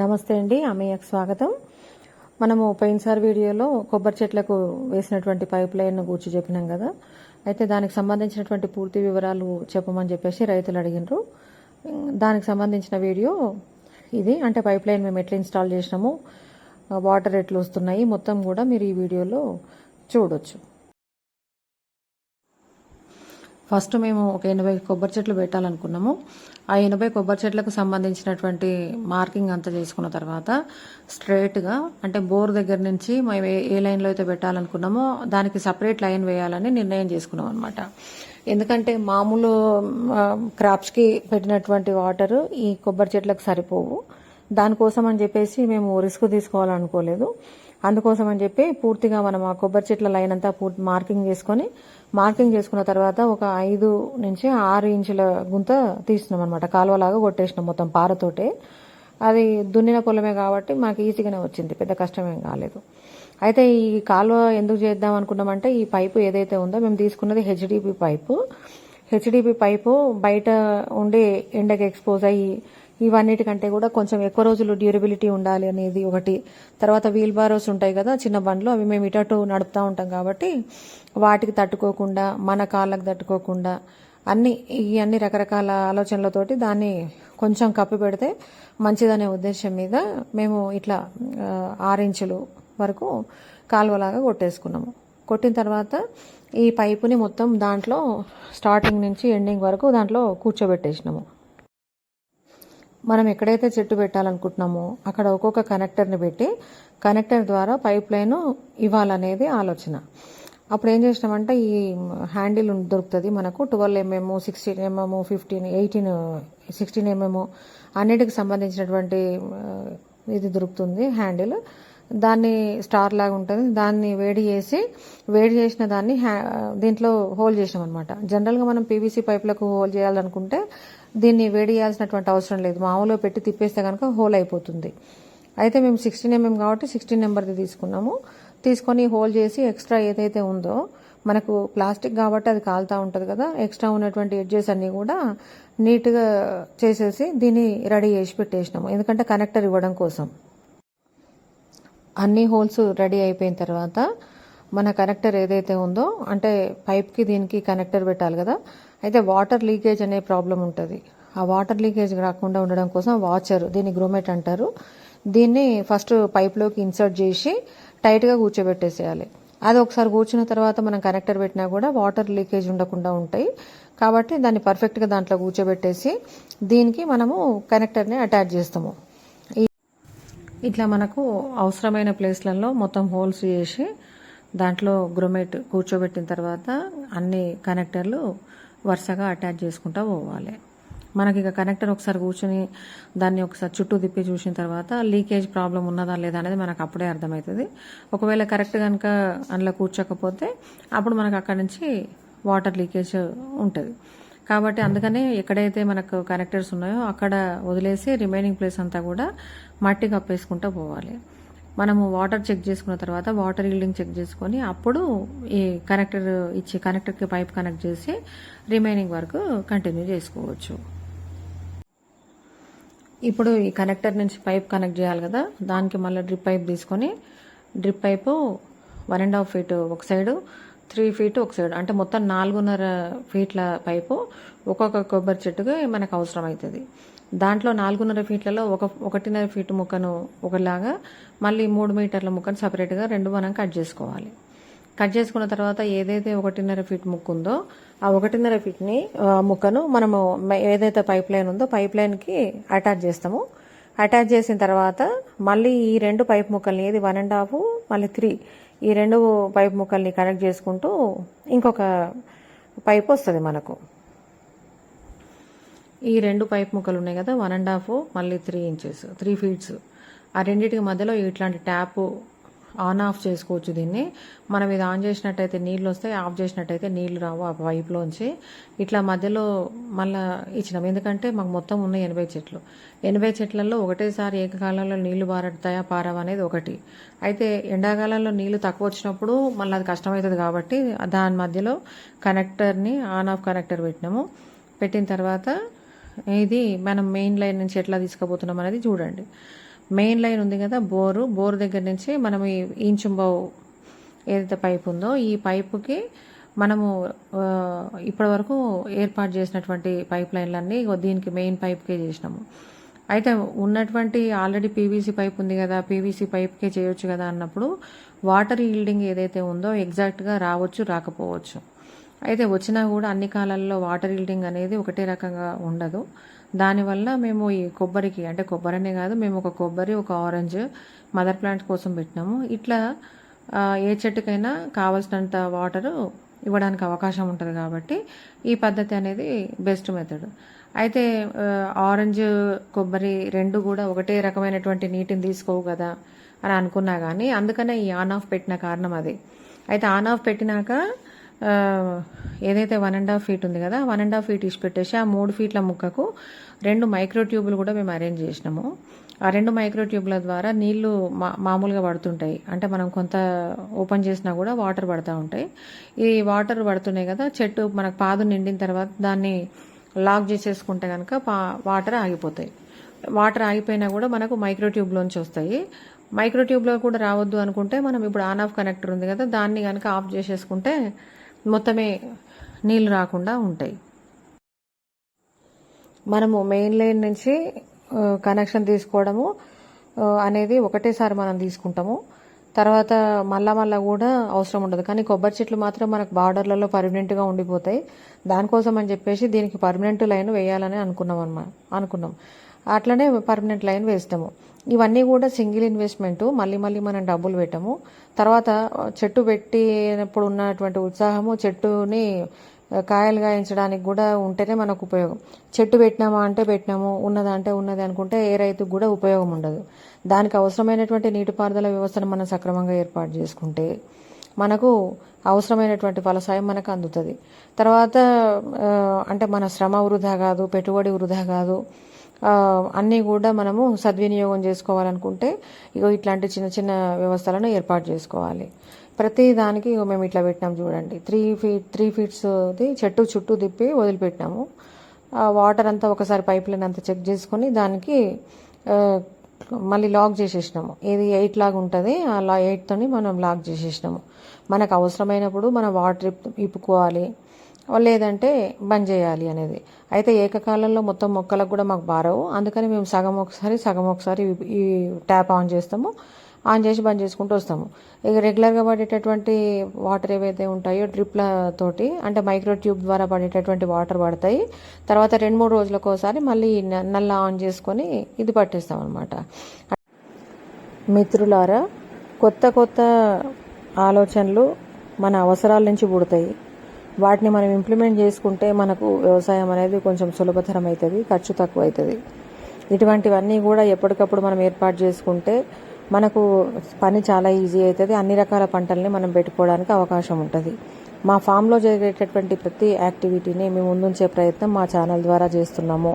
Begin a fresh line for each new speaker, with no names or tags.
నమస్తే అండి అమ్మయ్యకు స్వాగతం. మనము పోయినసారి వీడియోలో కొబ్బరి చెట్లకు వేసినటువంటి పైప్ లైన్ను గూర్చి చెప్పినాం కదా. అయితే దానికి సంబంధించినటువంటి పూర్తి వివరాలు చెప్పమని చెప్పేసి రైతులు అడిగినారు. దానికి సంబంధించిన వీడియో ఇది. అంటే పైప్ లైన్ మేము ఎట్లా ఇన్స్టాల్ చేసినాము వాటర్ ఎట్లా వస్తున్నాయి మొత్తం కూడా మీరు ఈ వీడియోలో చూడొచ్చు. ఫస్ట్ మేము ఒక ఎనభై కొబ్బరి చెట్లు పెట్టాలనుకున్నాము. ఆ ఎనభై కొబ్బరి చెట్లకు సంబంధించినటువంటి మార్కింగ్ అంతా చేసుకున్న తర్వాత స్ట్రైట్గా అంటే బోర్ దగ్గర నుంచి మేము ఏ ఏ లైన్లో అయితే పెట్టాలనుకున్నామో దానికి సపరేట్ లైన్ వేయాలని నిర్ణయం చేసుకున్నాం అనమాట ఎందుకంటే మామూలు క్రాప్స్కి పెట్టినటువంటి వాటర్ ఈ కొబ్బరి చెట్లకు సరిపోవు. దానికోసం అని చెప్పేసి మేము రిస్క్ తీసుకోవాలనుకోలేదు. అందుకోసం అని చెప్పి పూర్తిగా మనం ఆ కొబ్బరి చెట్ల లైన్ అంతా పూర్తి మార్కింగ్ చేసుకొని మార్కింగ్ చేసుకున్న తర్వాత ఒక ఐదు నుంచి ఆరు ఇంచుల గుంత తీసినాం అనమాట కాలువలాగా కొట్టేసినాం మొత్తం పారతోటే. అది దున్నిన పొలమే కాబట్టి మాకు ఈజీగానే వచ్చింది. పెద్ద కష్టమేం కాలేదు. అయితే ఈ కాలువ ఎందుకు చేద్దాం అనుకున్నామంటే ఈ పైపు ఏదైతే ఉందో మేము తీసుకున్నది హెచ్డిపి పైపు. హెచ్డిపి పైపు బయట ఉండే ఎండకి ఎక్స్పోజ్ అయ్యి ఇవన్నిటికంటే కూడా కొంచెం ఎక్కువ రోజులు డ్యూరబిలిటీ ఉండాలి అనేది ఒకటి. తర్వాత వీల్ బారోస్ ఉంటాయి కదా చిన్న బండ్లు అవి మేము ఇటటు నడుపుతూ ఉంటాం కాబట్టి వాటికి తట్టుకోకుండా మన కాళ్ళకు తట్టుకోకుండా అన్ని ఈ అన్ని రకరకాల ఆలోచనలతోటి దాన్ని కొంచెం కప్పి పెడితే మంచిదనే ఉద్దేశం మీద మేము ఇట్లా ఆరించులు వరకు కాలువలాగా కొట్టేసుకున్నాము. కొట్టిన తర్వాత ఈ పైపుని మొత్తం దాంట్లో స్టార్టింగ్ నుంచి ఎండింగ్ వరకు దాంట్లో కూర్చోబెట్టేసినాము. మనం ఎక్కడైతే చెట్టు పెట్టాలనుకుంటున్నామో అక్కడ ఒక్కొక్క కనెక్టర్ని పెట్టి కనెక్టర్ ద్వారా పైప్ లైన్ ఇవ్వాలనేది ఆలోచన. అప్పుడు ఏం చేసినామంటే ఈ హ్యాండిల్ దొరుకుతుంది మనకు twelve mm sixteen mm fifteen eighteen sixteen mm అన్నిటికి సంబంధించినటువంటి ఇది దొరుకుతుంది హ్యాండిల్. దాన్ని స్టార్ లాగా ఉంటుంది. దాన్ని వేడి చేసి వేడి చేసిన దాన్ని దీంట్లో హోల్ చేసినాం అనమాట జనరల్గా మనం పీవీసీ పైపులకు హోల్ చేయాలనుకుంటే దీన్ని వేడియాల్సినటువంటి అవసరం లేదు. మామూలుగా పెట్టి తిప్పేస్తే కనుక హోల్ అయిపోతుంది. అయితే మేము సిక్స్టీన్ ఎంఎం కాబట్టి సిక్స్టీన్ నెంబర్ది తీసుకున్నాము. తీసుకొని హోల్ చేసి ఎక్స్ట్రా ఏదైతే ఉందో మనకు ప్లాస్టిక్ కాబట్టి అది కాలుతూ ఉంటుంది కదా ఎక్స్ట్రా ఉన్నటువంటి ఎడ్జెస్ అన్నీ కూడా నీట్గా చేసేసి దీన్ని రెడీ చేసి పెట్టేసినాము. ఎందుకంటే కనెక్టర్ ఇవ్వడం కోసం. అన్ని హోల్స్ రెడీ అయిపోయిన తర్వాత మన కనెక్టర్ ఏదైతే ఉందో అంటే పైప్కి దీనికి కనెక్టర్ పెట్టాలి కదా అయితే వాటర్ లీకేజ్ అనే ప్రాబ్లం ఉంటుంది. ఆ వాటర్ లీకేజ్ రాకుండా ఉండడం కోసం వాచర్ దీన్ని గ్రోమెట్ అంటారు. దీన్ని ఫస్ట్ పైప్లోకి ఇన్సర్ట్ చేసి టైట్గా కూర్చోబెట్టేసేయాలి. అది ఒకసారి కూర్చున్న తర్వాత మనం కనెక్టర్ పెట్టినా కూడా వాటర్ లీకేజ్ ఉండకుండా ఉంటాయి. కాబట్టి దాన్ని పర్ఫెక్ట్గా దాంట్లో కూర్చోబెట్టేసి దీనికి మనము కనెక్టర్ని అటాచ్ చేస్తాము. ఇట్లా మనకు అవసరమైన ప్లేస్లలో మొత్తం హోల్స్ చేసి దాంట్లో గ్రోమేట్ కూర్చోబెట్టిన తర్వాత అన్ని కనెక్టర్లు వరుసగా అటాచ్ చేసుకుంటూ పోవాలి. మనకి ఇక కనెక్టర్ ఒకసారి కూర్చొని దాన్ని ఒకసారి చుట్టూ తిప్పి చూసిన తర్వాత లీకేజ్ ప్రాబ్లం ఉన్నదా లేదా అనేది మనకు అప్పుడే అర్థమవుతుంది. ఒకవేళ కరెక్ట్ కనుక అందులో కూర్చోకపోతే అప్పుడు మనకు అక్కడి నుంచి వాటర్ లీకేజ్ ఉంటుంది. కాబట్టి అందుకనే ఎక్కడైతే మనకు కనెక్టర్స్ ఉన్నాయో అక్కడ వదిలేసి రిమైనింగ్ ప్లేస్ అంతా కూడా మట్టి కప్పేసుకుంటూ పోవాలి. మనము వాటర్ చెక్ చేసుకున్న తర్వాత వాటర్ ఈల్డింగ్ చెక్ చేసుకొని అప్పుడు ఈ కనెక్టర్ ఇచ్చి కనెక్టర్కి పైప్ కనెక్ట్ చేసి రిమైనింగ్ వర్క్ కంటిన్యూ చేసుకోవచ్చు. ఇప్పుడు ఈ కనెక్టర్ నుంచి పైప్ కనెక్ట్ చేయాలి కదా దానికి మళ్ళీ డ్రిప్ పైప్ తీసుకొని drip pipe one and half feet ఒక సైడు త్రీ ఫీట్ ఒక సైడ్. అంటే మొత్తం నాలుగున్నర ఫీట్ల పైపు ఒక్కొక్క కొబ్బరి చెట్టుకి మనకు అవసరం అవుతుంది దాంట్లో నాలుగున్నర ఫీట్లలో ఒక ఒకటిన్నర ఫీట్ ముక్కను ఒకలాగా మళ్ళీ మూడు మీటర్ల ముక్కను సపరేట్గా రెండు మనం కట్ చేసుకోవాలి. కట్ చేసుకున్న తర్వాత ఏదైతే ఒకటిన్నర ఫీట్ ముక్కు ఉందో ఆ ఒకటిన్నర ఫీట్ని ముక్కను మనము ఏదైతే పైప్ లైన్ ఉందో పైప్ లైన్కి అటాచ్ చేస్తాము. అటాచ్ చేసిన తర్వాత మళ్ళీ ఈ రెండు పైప్ ముక్కల్ని ఏది వన్ అండ్ హాఫ్ మళ్ళీ త్రీ ఈ రెండు పైప్ ముక్కల్ని కనెక్ట్ చేసుకుంటూ ఇంకొక పైప్ వస్తుంది మనకు. ఈ రెండు పైప్ ముక్కలు ఉన్నాయి కదా వన్ అండ్ హాఫ్ మళ్ళీ త్రీ ఇంచెస్ త్రీ ఫీట్స్ ఆ రెండింటికి మధ్యలో ఇట్లాంటి ట్యాప్ ఆన్ ఆఫ్ చేసుకోవచ్చు దీన్ని. మనం ఇది ఆన్ చేసినట్టయితే నీళ్ళు వస్తాయి ఆఫ్ చేసినట్టయితే నీళ్ళు రావు ఆ పైప్లోంచి. ఇట్లా మధ్యలో మళ్ళీ ఇచ్చినాం. ఎందుకంటే మాకు మొత్తం ఉన్న ఎనభై చెట్లు. ఎనభై చెట్లలో ఒకటేసారి ఏకకాలంలో నీళ్ళు పారడతాయా పారవా అనేది ఒకటి. అయితే ఎండాకాలంలో నీళ్ళు తక్కువ వచ్చినప్పుడు మళ్ళీ అది కష్టమవుతుంది కాబట్టి దాని మధ్యలో కనెక్టర్ని ఆన్ ఆఫ్ కనెక్టర్ పెట్టినాము. పెట్టిన తర్వాత ఇది మనం మెయిన్ లైన్ నుంచి ఎట్లా తీసుకుపోతున్నాం అనేది చూడండి. మెయిన్ లైన్ ఉంది కదా బోరు. బోరు దగ్గర నుంచి మనం ఈ ఇంచుంబావు ఏదైతే పైప్ ఉందో ఈ పైపుకి మనము ఇప్పటి వరకు ఏర్పాటు చేసినటువంటి పైప్ లైన్లన్నీ దీనికి మెయిన్ పైప్కే చేసినాము. అయితే ఉన్నటువంటి ఆల్రెడీ పీవీసీ పైప్ ఉంది కదా పీవీసీ పైప్కే చేయొచ్చు కదా అన్నప్పుడు వాటర్ ఈల్డింగ్ ఏదైతే ఉందో ఎగ్జాక్ట్గా రావచ్చు రాకపోవచ్చు. అయితే వచ్చినా కూడా అన్ని కాలాల్లో వాటర్ ఈల్డింగ్ అనేది ఒకటే రకంగా ఉండదు. దానివల్ల మేము ఈ కొబ్బరికి అంటే కొబ్బరినే కాదు మేము ఒక కొబ్బరి ఒక ఆరెంజ్ మదర్ ప్లాంట్ కోసం పెట్టినాము. ఇట్లా ఏ చెట్టుకైనా కావాల్సినంత వాటరు ఇవ్వడానికి అవకాశం ఉంటుంది కాబట్టి ఈ పద్ధతి అనేది బెస్ట్ మెథడ్. అయితే ఆరెంజ్ కొబ్బరి రెండు కూడా ఒకటే రకమైనటువంటి నీటిని తీసుకోవు కదా అని అనుకున్నా కానీ అందుకనే ఈ ఆన్ ఆఫ్ పెట్టిన కారణం అది. అయితే ఆన్ ఆఫ్ పెట్టినాక ఏదైతే వన్ అండ్ హాఫ్ ఫీట్ ఉంది కదా వన్ అండ్ హాఫ్ ఫీట్ ఇచ్చి పెట్టేసి ఆ మూడు ఫీట్ల ముక్కకు రెండు మైక్రో ట్యూబులు కూడా మేము అరేంజ్ చేసినాము. ఆ రెండు మైక్రో ట్యూబ్ల ద్వారా నీళ్ళు మా మామూలుగా పడుతుంటాయి. అంటే మనం కొంత ఓపెన్ చేసినా కూడా వాటర్ పడుతూ ఉంటాయి. ఈ వాటర్ పడుతున్నాయి కదా చెట్టు మనకు పాదు నిండిన తర్వాత దాన్ని లాక్ చేసేసుకుంటే కనుక పా వాటర్ ఆగిపోతాయి. వాటర్ ఆగిపోయినా కూడా మనకు మైక్రో ట్యూబ్లోంచి వస్తాయి. మైక్రో ట్యూబ్లో కూడా రావద్దు అనుకుంటే మనం ఇప్పుడు ఆన్ ఆఫ్ కనెక్టర్ ఉంది కదా దాన్ని కనుక ఆఫ్ చేసేసుకుంటే మొత్తమే నీళ్ళు రాకుండా ఉంటాయి. మనము మెయిన్ లైన్ నుంచి కనెక్షన్ తీసుకోవడము అనేది ఒకటేసారి మనం తీసుకుంటాము. తర్వాత మళ్ళా మళ్ళా కూడా అవసరం ఉండదు. కానీ కొబ్బరి చెట్లు మాత్రం మనకు బార్డర్లలో పర్మనెంట్గా ఉండిపోతాయి. దానికోసం అని చెప్పేసి దీనికి పర్మనెంట్ లైన్ వేయాలని అనుకున్నాం అన్నమాట అనుకున్నాం. అట్లనే పర్మనెంట్ లైన్ వేస్తాము. ఇవన్నీ కూడా సింగిల్ ఇన్వెస్ట్మెంట్. మళ్ళీ మళ్ళీ మనం డబ్బులు పెట్టము. తర్వాత చెట్టు పెట్టినప్పుడు ఉన్నటువంటి ఉత్సాహము చెట్టుని కాయలు గాయించడానికి కూడా ఉంటేనే మనకు ఉపయోగం. చెట్టు పెట్టినామా అంటే పెట్టినాము ఉన్నదా అంటే ఉన్నది అనుకుంటే ఏ రైతుకు కూడా ఉపయోగం ఉండదు. దానికి అవసరమైనటువంటి నీటిపారుదల వ్యవస్థను మనం సక్రమంగా ఏర్పాటు చేసుకుంటే మనకు అవసరమైనటువంటి ఫలసాయం మనకు అందుతుంది. తర్వాత అంటే మన శ్రమ వృధా కాదు పెట్టుబడి వృధా కాదు అన్నీ కూడా మనము సద్వినియోగం చేసుకోవాలనుకుంటే ఇగో ఇట్లాంటి చిన్న చిన్న వ్యవస్థలను ఏర్పాటు చేసుకోవాలి. ప్రతి దానికి ఇగో మేము ఇట్లా పెట్టినాం చూడండి. త్రీ ఫీట్ త్రీ ఫీట్స్ది చెట్టు చుట్టూ తిప్పి వదిలిపెట్టినాము. ఆ వాటర్ అంతా ఒకసారి పైప్ లైన్ అంతా చెక్ చేసుకొని దానికి మళ్ళీ లాక్ చేసేసినాము. ఇది ఎయిట్ లాగా ఉంటుంది ఆ లా ఎయిట్తోని మనం లాక్ చేసేసినాము. మనకు అవసరమైనప్పుడు మనం వాటర్ ఇప్పుకోవాలి. లేదంటే బంద్ చేయాలి అనేది. అయితే ఏకకాలంలో మొత్తం మొక్కలకు కూడా మాకు బారవు. అందుకని మేము సగం ఒకసారి సగం ఒకసారి ఈ- ట్యాప్ ఆన్ చేస్తాము. ఆన్ చేసి బంద్ చేసుకుంటూ వస్తాము. ఇక రెగ్యులర్గా పడేటటువంటి వాటర్ ఏవైతే ఉంటాయో డ్రిప్ల తోటి అంటే మైక్రో ట్యూబ్ ద్వారా పడేటటువంటి వాటర్ పడతాయి. తర్వాత రెండు మూడు రోజులకు ఒకసారి మళ్ళీ నల్ల ఆన్ చేసుకొని ఇది పట్టేస్తాం అనమాట మిత్రులారా కొత్త కొత్త ఆలోచనలు మన అవసరాల నుంచి పుడతాయి. వాటిని మనం ఇంప్లిమెంట్ చేసుకుంటే మనకు వ్యవసాయం అనేది కొంచెం సులభతరం అవుతుంది ఖర్చు తక్కువ అవుతుంది ఇటువంటివన్నీ కూడా ఎప్పటికప్పుడు మనం ఏర్పాటు చేసుకుంటే మనకు పని చాలా ఈజీ అవుతుంది అన్ని రకాల పంటల్ని మనం పెట్టుకోవడానికి అవకాశం ఉంటుంది. మా ఫామ్లో జరిగేటటువంటి ప్రతి యాక్టివిటీని మేము ముందుంచే ప్రయత్నం మా ఛానల్ ద్వారా చేస్తున్నాము.